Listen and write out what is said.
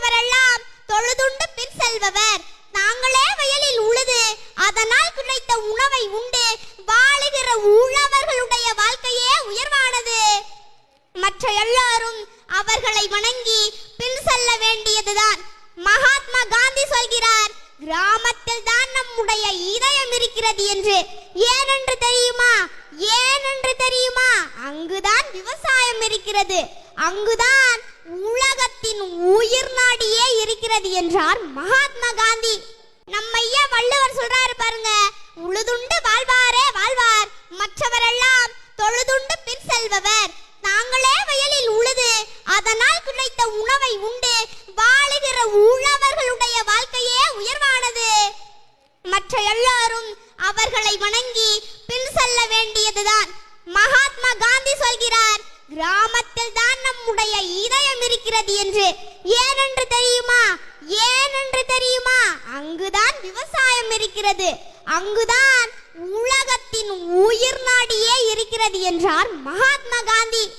மற்றவரெல்லாம் தொழுதுண்டு பின் செல்பவர். நாங்களே வயலில் உழுது அதனால் கிடைத்த உணவை உண்டு. வாழுகிற உழவர்களுடைய வாழ்க்கையே உயர்வானது. மற்ற எல்லாரும் அவர்களை வணங்கி பின் செல்ல வேண்டியதுதான். மகாத்மா காந்தி சொல்கிறார் கிராமத்தில் தான் நம்முடைய இதயம் இருக்கிறது என்று. ஏனென்று தெரியுமா? ஏனென்று தெரியுமா? அங்குதான் விவசாயம் இருக்கிறது. அங்குதான் உலகத்தின் உயிர் நாடியே இருக்கிறது என்றார் மகாத்மா காந்தி. நம்ம ஐயா வள்ளுவர் சொல்றாரு பாருங்க உழுதுண்டு வாழ்வாரே வாழ்வார் மற்றவரெல்லாம் தொழுதுண்டு பின் செல்பவர். தாங்களே வயலில் உழுது அதனால் கிடைத்த உணவை உண்டு வாழுகிற உழவர்களுடைய வாழ்க்கையே உயர்வானது. மற்ற எல்லாரும் அவர்களை வணங்கி பின் செல்ல வேண்டியதுதான். மகா காந்தி சொல்கிறார் கிராமத்தில் தான் நம்முடைய இதயம் இருக்கிறது என்று. ஏனென்று தெரியுமா? ஏனென்று தெரியுமா? அங்குதான் விவசாயம் இருக்கிறது. அங்குதான் உலகத்தின் உயிர் நாடியே இருக்கிறது என்றார் மகாத்மா காந்தி.